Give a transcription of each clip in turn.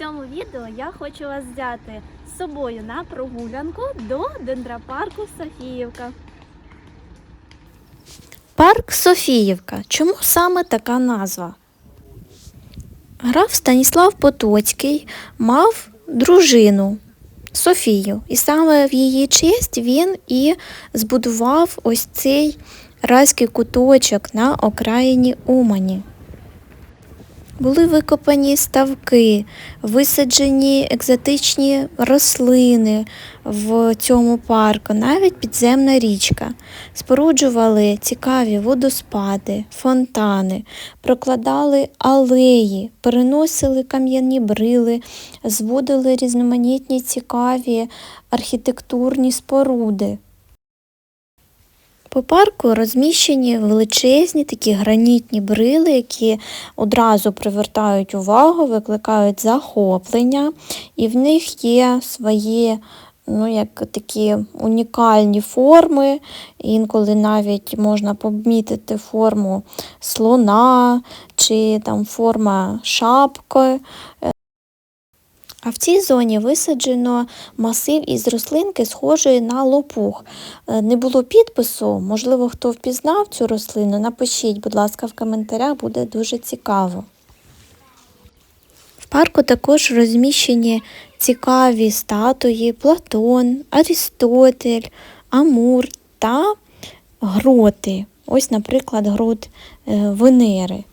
цьому відео я хочу вас взяти з собою на прогулянку до дендропарку Софіївка. Парк Софіївка. Чому саме така назва? Граф Станіслав Потоцький мав дружину Софію, і саме в її честь він і збудував ось цей райський куточок на окраїні Умані. Були викопані ставки, висаджені екзотичні рослини в цьому парку, навіть підземна річка. Споруджували цікаві водоспади, фонтани, прокладали алеї, переносили кам'яні брили, зводили різноманітні цікаві архітектурні споруди. По парку розміщені величезні такі гранітні брили, які одразу привертають увагу, викликають захоплення, і в них є свої ну, як такі унікальні форми. Інколи навіть можна помітити форму слона чи там форма шапки. А в цій зоні висаджено масив із рослинки, схожої на лопух. Е, Не було підпису, можливо, хто впізнав цю рослину, напишіть, будь ласка, в коментарях, буде дуже цікаво. В парку також розміщені цікаві статуї Платон, Арістотель, Амур та гроти. Ось, наприклад, грот е, Венери.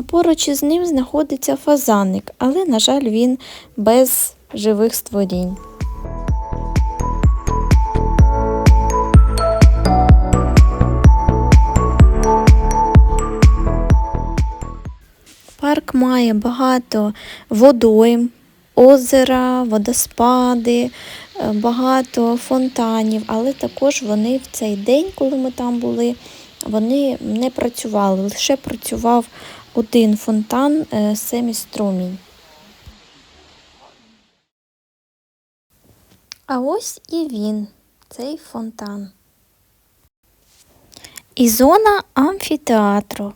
А поруч із ним знаходиться фазанник, але, на жаль, він без живих створінь. Парк має багато водойм, озера, водоспади, е, багато фонтанів, але також вони в цей день, коли ми там були, вони не працювали, лише працював один фонтан е, семіструмінь. А ось і він, цей фонтан. І зона амфітеатру.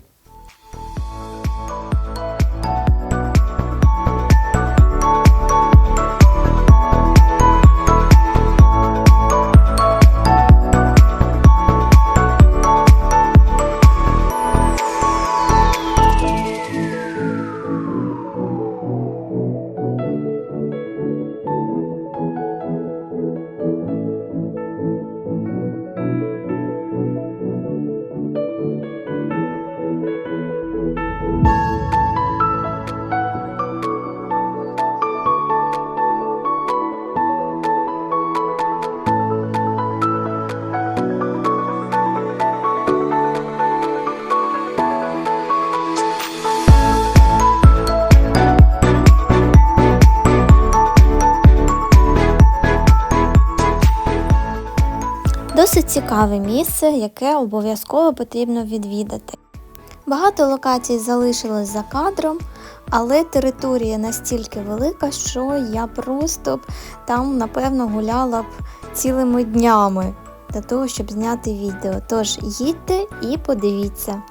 Цікаве місце, яке обов'язково потрібно відвідати. Багато локацій залишилось за кадром, але територія настільки велика, що я просто б там, напевно, гуляла б цілими днями для того, щоб зняти відео. Тож їдьте і подивіться.